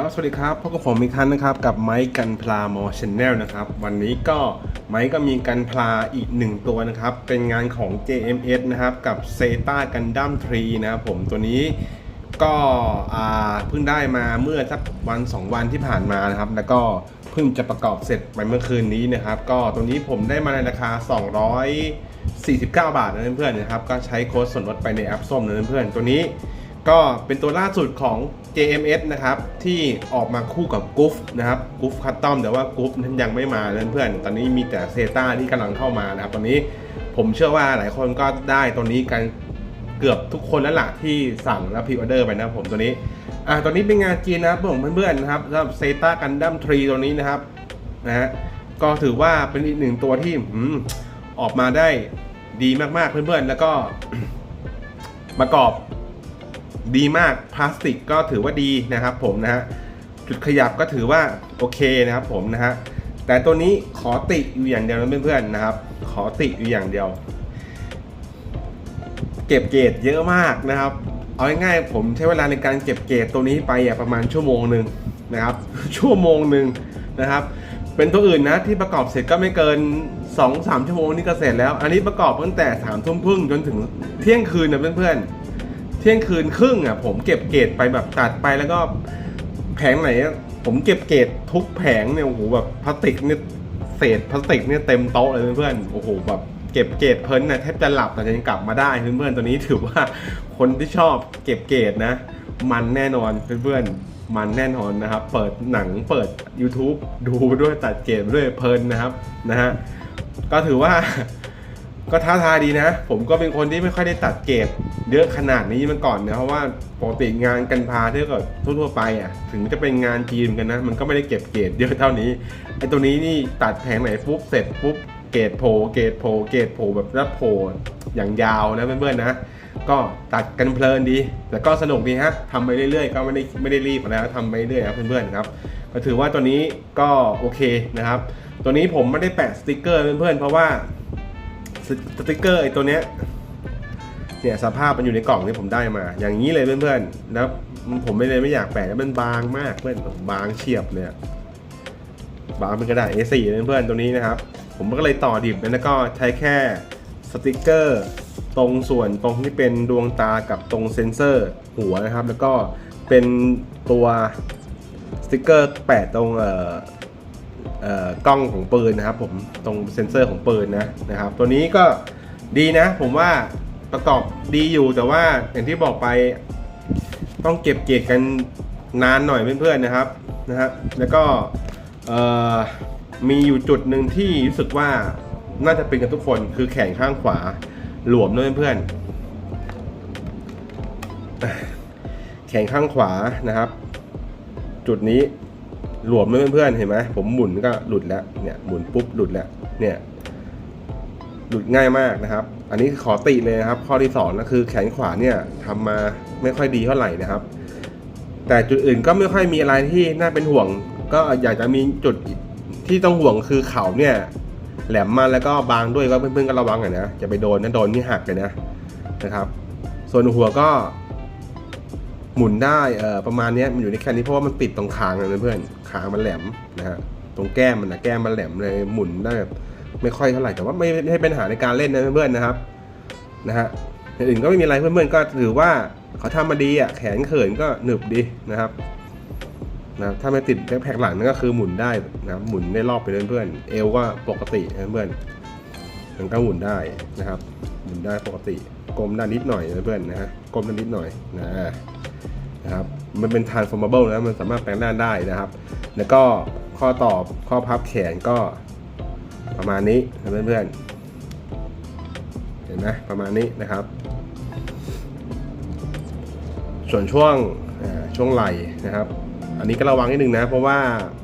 ครับ สวัสดีครับพบกับผมอีกครั้งนะครับ กับไม้กันพลาโมชแนลนะครับ วันนี้ก็ไม้ก็มีกันพลาอีกหนึ่งตัวนะครับ เป็นงานของ JMS นะครับ กับ z e t a Gundam 3นะครับผมตัวนี้ก็เพิ่งได้มาเมื่อสักวัน 2 วันที่ผ่านมานะครับ แล้วก็เพิ่งจะประกอบเสร็จไปเมื่อคืนนี้นะครับ ก็ตัวนี้ผมได้มาในราคา 249 บาทนะเพื่อนๆนะครับ ก็ใช้โค้ดส่วนลดไปในแอปส้มนะเพื่อนๆตัวนี้ ก็เป็นตัวล่าสุดของ JMS นะครับ ที่ออกมาคู่กับก o ฟนะครับก o ฟคัตตอมแต่ว่าก o ฟนั้นยังไม่มาเพื่อนๆตอนนี้มีแต่เซต้าที่กำลังเข้ามานะครับ ตอนนี้ผมเชื่อว่าหลายคนก็ได้ตัวนี้กันเกือบทุกคนแล้วล่ะที่สั่งแล้วพรีออเดอร์ไปนะผมตัวนี้อะตัวนี้เป็นงานจีนนะครับผมเพื่อนๆนะครับสำหรับเซต้ากันดั้มทรีตัวนี้นะครับนะฮะก็ถือว่าเป็นอีกหนึ่งตัวที่อืมออกมาได้ดีมากๆเพื่อนๆแล้วก็ประกอบ ดีมากพลาสติกก็ถือว่าดีนะครับผมนะฮะจุดขยับก็ถือว่าโอเคนะครับผมนะฮะแต่ตัวนี้ขอติอยู่อย่างเดียวนะเพื่อนๆนะครับ ขอติอยู่อย่างเดียว เก็บเกรดเยอะมากนะครับ เอาง่ายๆผมใช้เวลาในการเก็บเกรดตัวนี้ไปอะประมาณชั่วโมงหนึ่งนะครับ ชั่วโมงหนึ่งนะครับ เป็นตัวอื่นนะที่ประกอบเสร็จก็ไม่เกิน 2-3 ชั่วโมงนี่ก็เสร็จแล้ว อันนี้ประกอบตั้งแต่3ามทุ่มครึ่งจนถึงเที่ยงคืนนะเพื่อนๆ เที่ยงคืนครึ่งอะผมเก็บเกรดไปแบบตัดไปแล้วก็แผงไหนผมเก็บเกรดทุกแผงเนี่ยโอ้โหแบบพลาสติกเนี่ยเศษพลาสติกเนี่ยเต็มโต๊ะเลยเพื่อนๆโอ้โหแบบเก็บเกรดเพลินนะแทบจะหลับแต่ยังกลับมาได้เพื่อนๆตัวนี้ถือว่าคนที่ชอบเก็บเกรดนะ มันแน่นอนเพื่อนๆมันแน่นอนนะครับ เปิดหนังเปิด YouTube ดูด้วยตัดเกรดด้วยเพลินนะครับนะฮะก็ถือว่า ก็ท้าทายดีนะ ผมก็เป็นคนที่ไม่ค่อยได้ตัดเกรดเยอะขนาดนี้มาก่อนนะเพราะว่าปกติงานกันพาเที่กับทั่วๆไปอะถึงจะเป็นงานจีนกันนะ มันก็ไม่ได้เก็บเกรดเยอะเท่านี้ไอ้ตัวนี้นี่ตัดแผงไหนปุ๊บเสร็จปุ๊บเกรดโผล่เกรดโผล่เกรดโผล่แบบรับโผล่อย่างยาวนะเพื่อนๆนะ ก็ตัดกันเพลินดี แต่ก็สนุกดีฮะทำไปเรื่อยๆ ก็ไม่ได้ไม่ได้รีบนะทำไปเรื่อยๆครับเพื่อนๆครับ ก็ถือว่าตัวนี้ก็โอเคนะครับ ตัวนี้ผมไม่ได้แปะสติกเกอร์เพื่อนๆเพราะว่า สติกเกอร์ไอ้ตัวเนี้ยเนี่ยสภาพมันอยู่ในกล่องที่ผมได้มา อย่างนี้เลยเพื่อนๆแล้วผมไม่เลยไม่อยากแปะมันบางมากเพื่อนบางเฉียบเลยบางเป็นกระดาษ A4 เลยเพื่อนๆตัวนี้นะครับ ผมก็เลยต่อดิบแล้วก็ใช้แค่สติกเกอร์ตรงส่วนตรงที่เป็นดวงตากับตรงเซ็นเซอร์หัวนะครับ แล้วก็เป็นตัวสติกเกอร์แปะตรงเอ่อ กล้องของปืนนะครับผมตรงเซ็นเซอร์ของปืนนะนะครับ ตัวนี้ก็ดีนะ ผมว่าประกอบดีอยู่แต่ว่าอย่างที่บอกไปต้องเก็บเกียรกันนานหน่อยเพื่อนๆนะครับนะฮะแล้วก็มีอยู่จุดหนึ่งที่รู้สึกว่าน่าจะเป็นกันทุกคนคือแขนข้างขวาหลวมด้วยเพื่อนๆแขนข้างขวานะครับ จุดนี้ หลวมเพื่อนๆเห็นไหมผมหมุนก็หลุดแล้วเนี่ยหมุนปุ๊บหลุดแล้วเนี่ยหลุดง่ายมากนะครับ อันนี้ขอติเลยนะครับ ข้อที่สองก็คือแขนขวาเนี่ยทำมาไม่ค่อยดีเท่าไหร่นะครับ แต่จุดอื่นก็ไม่ค่อยมีอะไรที่น่าเป็นห่วง ก็อยากจะมีจุดที่ต้องห่วงคือเข่าเนี่ย แหลมมาแล้วก็บางด้วยก็เพื่อนๆก็ระวังหน่อยนะจะไปโดนถ้าโดนนี่หักเลยนะนะครับ ส่วนหัวก็ หมุนได้ประมาณนี้มันอยู่ในแค่นี้เพราะว่ามันติดตรงคางเลยนะเพื่อนคางมันแหลมนะฮะตรงแก้มมันนะแก้มมันแหลมเลยหมุนได้แบบไม่ค่อยเท่าไหร่แต่ว่าไม่ไม่ให้เป็นปัญหาในการเล่นนะเพื่อนๆนะครับนะฮะอย่างอื่นก็ไม่มีอะไรเพื่อนๆก็ถือว่าเขาทำมาดีอะแขนเขินก็หนึบดีนะครับนะถ้าไม่ติดแบ็คแพ็คหลังนั่นก็คือหมุนได้นะหมุนได้รอบไปเพื่อนๆเอวก็ปกติเพื่อนมันก็หมุนได้นะครับ หมุนได้ปกติกลมด้านนิดหน่อยเพื่อนนะฮะกลมด้านนิดหน่อยนะ นะครับมันเป็น transformable นะมันสามารถแปลงด้านได้นะครับ แล้วก็ข้อตอบข้อพับแขนก็ประมาณนี้นะเพื่อนๆเห็นไหมประมาณนี้นะครับ ส่วนช่วงช่วงไหล่นะครับ อันนี้ก็ระวังนิดนึงนะ เพราะว่า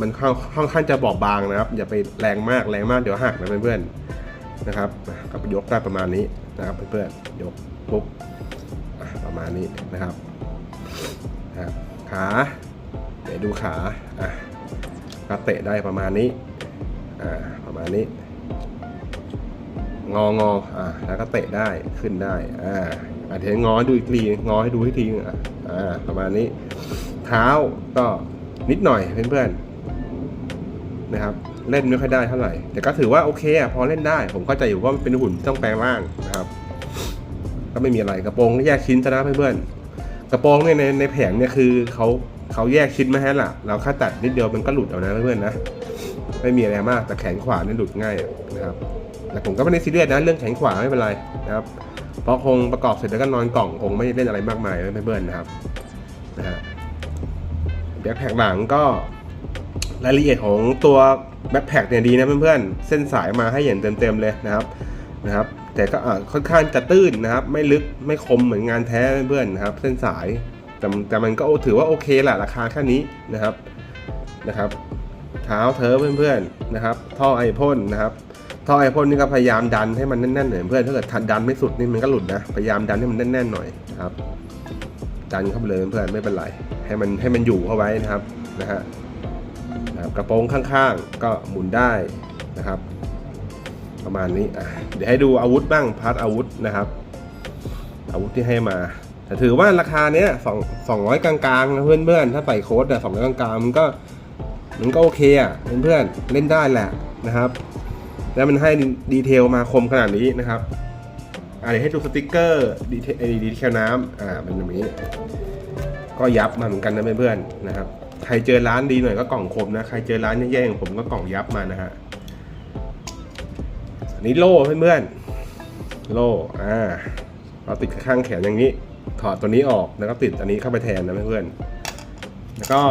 มันค่อนข้างจะบอบบางนะครับ อย่าไปแรงมากแรงมากเดี๋ยวหักนะเพื่อนๆนะครับอะก็ยกได้ประมาณนี้นะครับเพื่อนๆยกปุ๊บประมาณนี้นะครับ ขา เดี๋ยวดูขาอะก็เตะได้ประมาณนี้อ่าประมาณนี้ งองออ่าแล้วก็เตะได้ขึ้นได้อ่าอะเดี๋ยวงอให้ดูอีกทีงอให้ดูอีกทีอะอ่าประมาณนี้ เท้าก็นิดหน่อยเพื่อนๆนะครับเล่นไม่ค่อยได้เท่าไหร่ แต่ก็ถือว่าโอเคอะพอเล่นได้ ผมเข้าใจอยู่ว่ามันเป็นหุ่นต้องแปลงร่างนะครับ ก็ไม่มีอะไรกระโปรงก็แยกชิ้นซะนะเพื่อนๆ กระโปรงเนี่ยในในแผงเนี่ยคือเขาเขาแยกชิ้นมาให้ละเราแค่ตัดนิดเดียวมันก็หลุดเอานะเพื่อนๆนะไม่มีอะไรมากแต่แขนขวาเนี่ยหลุดง่ายนะครับแต่ผมก็ไม่ได้ซีเรียสนะเรื่องแขนขวาไม่เป็นไรนะครับเพราะคงประกอบเสร็จแล้วก็นอนกล่องคงไม่เล่นอะไรมากมายไม่เบิ้ลนะครับนะฮะแบ็คแพคหลังก็รายละเอียดของตัวแบ็คแพคเนี่ยดีนะเพื่อนๆเส้นสายมาให้เห็นเต็มๆเลยนะครับ นะครับ แต่ก็อ่าค่อนข้างจะตื้นนะครับ ไม่ลึกไม่คมเหมือนงานแท้เพื่อนนะครับ เส้นสายแต่แต่มันก็ถือว่าโอเคแหละราคาแค่นี้นะครับนะครับเท้าเธอเพื่อนๆนะครับ ท่อไอพ่นนะครับท่อไอพ่นนี่ก็พยายามดันให้มันแน่นๆหน่อยเพื่อนถ้าเกิดทันดันไม่สุดนี่มันก็หลุดนะพยายามดันให้มันแน่นๆหน่อยนะครับดันเข้าไปเลยเพื่อนไม่เป็นไรให้มันให้มันอยู่เข้าไว้นะครับนะฮะนะครับกระโปรงข้างๆ ก็หมุนได้นะครับ ประมาณนี้อะเดี๋ยวให้ดูอาวุธบ้างพาร์ทอาวุธนะครับ อาวุธที่ให้มา แต่ถือว่าราคาเนี้ยสองสองร้อยกลางๆนะเพื่อนๆถ้าใส่โค้ดแต่สองร้อยกลางๆมันก็มันก็โอเคอะเพื่อนๆเล่นได้แหละนะครับ แล้วมันให้ดีเทลมาคมขนาดนี้นะครับอ่าเดี๋ยวให้ดูสติกเกอร์ดีเทลดีเทลน้ำอ่ามันแบบนี้ ก็ยับมาเหมือนกันนะเพื่อนๆนะครับใครเจอร้านดีหน่อยก็กล่องคมนะ ใครเจอร้านแย่ๆอย่างผมก็กล่องยับมานะฮะ นี้โล่เพื่อนๆโล่อ่าเราติดข้างแขนอย่างนี้ ถอดตัวนี้ออกแล้วก็ติดอันนี้เข้าไปแทนนะเพื่อนๆแล้วก็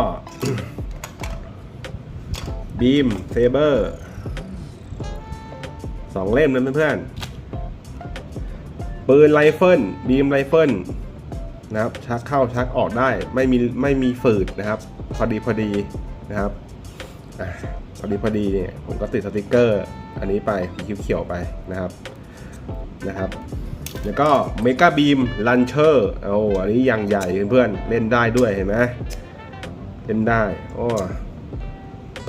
บีมเซเบอร์สองเล่มนะเพื่อนๆปืนไรเฟิลบีมไรเฟิลนะครับชักเข้าชักออกได้ไม่มีไม่มีฝืดนะครับ พอดีพอดีนะครับ อะพอดีพอดีเนี่ยผมก็ติดสติกเกอร์ อันนี้ไปสีเขียวๆไปนะครับนะครับ แล้วก็เมกาบีมลันเชอร์โอ้อันนี้ยังใหญ่เพื่อนๆเล่นได้ด้วยเห็นไหมเล่นได้โอ้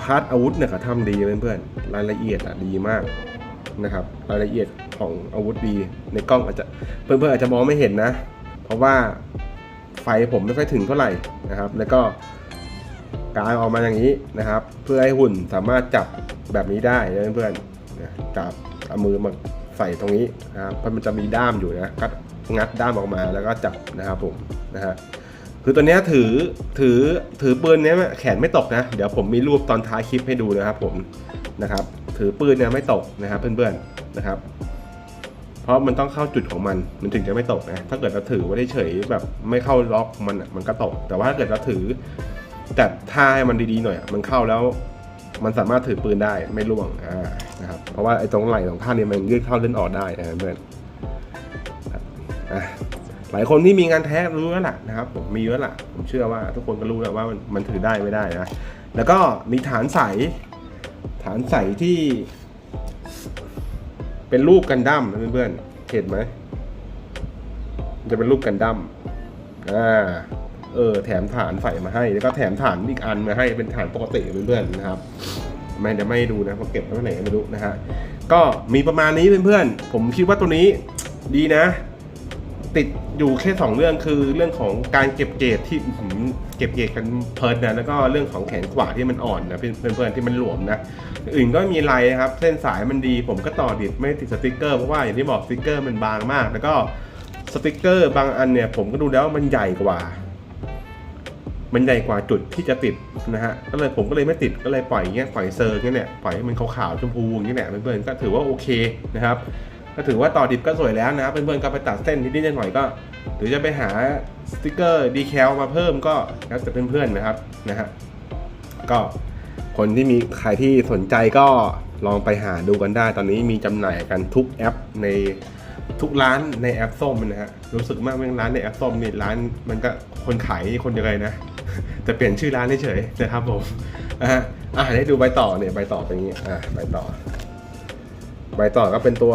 พาร์ทอาวุธเนี่ยเขาทำดีเพื่อนๆรายละเอียดอะดีมากนะครับ รายละเอียดของอาวุธดีในกล้องอาจจะเพื่อนๆอาจจะมองไม่เห็นนะ เพราะว่าไฟผมไม่ค่อยถึงเท่าไหร่นะครับ แล้วก็ กางออกมาอย่างนี้นะครับ เพื่อให้หุ่นสามารถจับแบบนี้ได้นะเพื่อนๆนะจับเอามือมาใส่ตรงนี้นะครับเพราะมันจะมีด้ามอยู่นะก็งัดด้ามออกมาแล้วก็จับนะครับผมนะฮะคือตัวนี้ถือถือถือปืนเนี้ยแขนไม่ตกนะ เดี๋ยวผมมีรูปตอนท้ายคลิปให้ดูนะครับผมนะครับ ถือปืนเนี่ยไม่ตกนะครับเพื่อนๆนะครับ เพราะมันต้องเข้าจุดของมันมันถึงจะไม่ตกนะถ้าเกิดเราถือไว้เฉยแบบไม่เข้าล็อกมันมันก็ตก แต่ว่าถ้าเกิดเราถือ จัดท่าให้มันดีๆหน่อยอะมันเข้าแล้วมันสามารถถือปืนได้ไม่ร่วงอ่านะครับเพราะว่าไอ้ตรงไหล่ของท่านเนี่ยมันยืดเข้าเล่นออกได้นะเพื่อนหลายคนที่มีงานแท้รู้แล้วล่ะนะครับผมมีแล้วล่ะผมเชื่อว่าทุกคนก็รู้แล้วว่ามันมันถือได้ไม่ได้นะแล้วก็มีฐานใสฐานใสที่เป็นรูปกันดั้มนะเพื่อนๆเห็นไหมจะเป็นรูปกันดั้มอ่า เออแถมฐานใส่มาให้ แล้วก็แถมฐานอีกอันมาให้เป็นฐานปกติเพื่อนๆนะครับไม่จะไม่ดูนะเพราะเก็บไว้ไหนไม่รู้นะฮะก็มีประมาณนี้เพื่อนๆผมคิดว่าตัวนี้ดีนะ ติดอยู่แค่สองเรื่องคือเรื่องของการเก็บเกรดที่อื้อหือเก็บเกรดกันเพลินนะแล้วก็เรื่องของแขนขวาที่มันอ่อนนะเพื่อนๆที่มันหลวมนะอื่นก็ม่มีไรนะครับ เส้นสายมันดี ผมก็ต่อดิดไม่ติดสติกเกอร์เพราะว่าอย่างที่บอกสติกเกอร์มันบางมาก แล้วก็สติกเกอร์บางอันเนี่ยผมก็ดูแล้วมันใหญ่กว่า มันใหญ่กว่าจุดที่จะติดนะฮะก็เลยผมก็เลยไม่ติดก็เลยปล่อยเงี้ยปล่อยเซอร์เงี้ยเนี่ยปล่อยให้มันขาวๆชมพูอย่างเงี้ยแหละเพื่อนๆก็ถือว่าโอเคนะครับก็ถือว่าต่อดิบก็สวยแล้วนะครับเพื่อนๆก็ไปตัดเส้นนิดๆหน่อยๆก็ หรือจะไปหาสติกเกอร์ดีแคลมาเพิ่มก็แล้วแต่เพื่อนๆนะครับนะฮะก็คนที่มีใครที่สนใจก็ลองไปหาดูกันได้ ตอนนี้มีจำหน่ายกันทุกแอปใน ทุกร้านในแอปส้มนะฮะรู้สึกมากว่าร้านในแอปส้มเนี่ยร้านมันก็คนขายคนเดียวกันนะแต่เปลี่ยนชื่อร้านเฉยๆนะครับผมอะอะให้ดูใบต่อเนี่ยใบต่อเป็นอย่างนี้อะใบต่อ ใบต่อก็เป็นตัว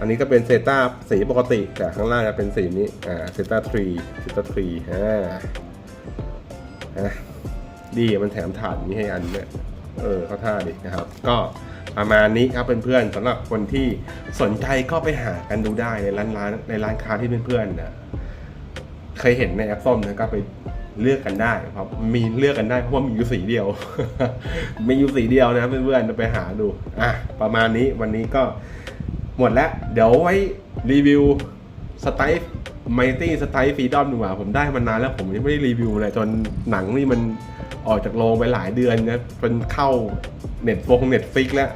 อันนี้ก็เป็นเซตาสีปกติแต่ข้างล่างจะเป็นสีนี้อ่าเซตาทรีเซตาทรีอ่าอะดีมันแถมถาดนี้ให้อันเนี่ยเออเข้าท่าดีนะครับ ก็ ประมาณนี้ครับเพื่อนๆสำหรับคนที่สนใจก็ไปหากันดูได้ในร้านร้านในร้านค้าที่เพื่อนๆนะเคยเห็นในแอปส้มนะก็ไปเลือกกันได้ครับมีเลือกกันได้เพราะว่ามีอยู่สีเดียวมีอยู่สีเดียวนะเพื่อนๆไปหาดูอะประมาณนี้วันนี้ก็หมดแล้ว เดี๋ยวไว้รีวิวสไตล์ไมตี้สไตล์ฟรีดอมดีกว่าผมได้มานานแล้วผมยังไม่ได้รีวิวเลยจนหนังนี่มัน ออกจากโรงไปหลายเดือนนะเป็นเข้าเน็ตฟงเน็ตฟิกแล้ว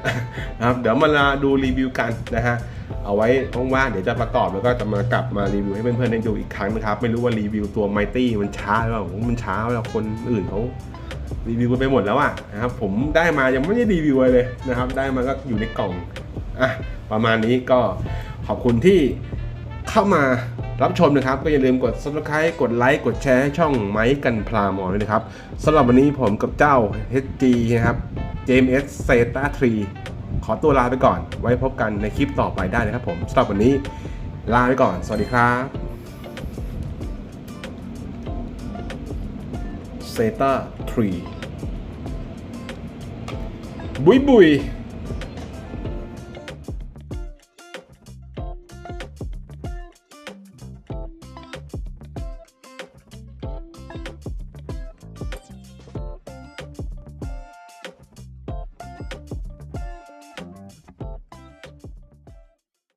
นะครับ เดี๋ยวมาดูรีวิวกันนะฮะ เอาไว้ว่างๆเดี๋ยวจะประกอบแล้วก็จะมากลับมารีวิวให้เพื่อนๆได้ดูอีกครั้งนะครับ ไม่รู้ว่ารีวิวตัวไมตี้มันช้าหรือเปล่ามันช้าแล้วคนอื่นเขารีวิวไปหมดแล้วอะนะครับ ผมได้มายังไม่ได้รีวิวเลยนะครับ ได้มาก็อยู่ในกล่องอะประมาณนี้ก็ขอบคุณที่เข้ามา รับชมนะครับ ก็อย่าลืมกด subscribe กดไลค์กดแชร์ให้ช่องไม้กันพลามอนด้วยนะครับสำหรับวันนี้ผมกับเจ้า HG นะครับ JMS Zeta 3ขอตัวลาไปก่อน ไว้พบกันในคลิปต่อไปได้นะครับผมสำหรับวันนี้ลาไปก่อน สวัสดีครับ Zeta 3บุยบุย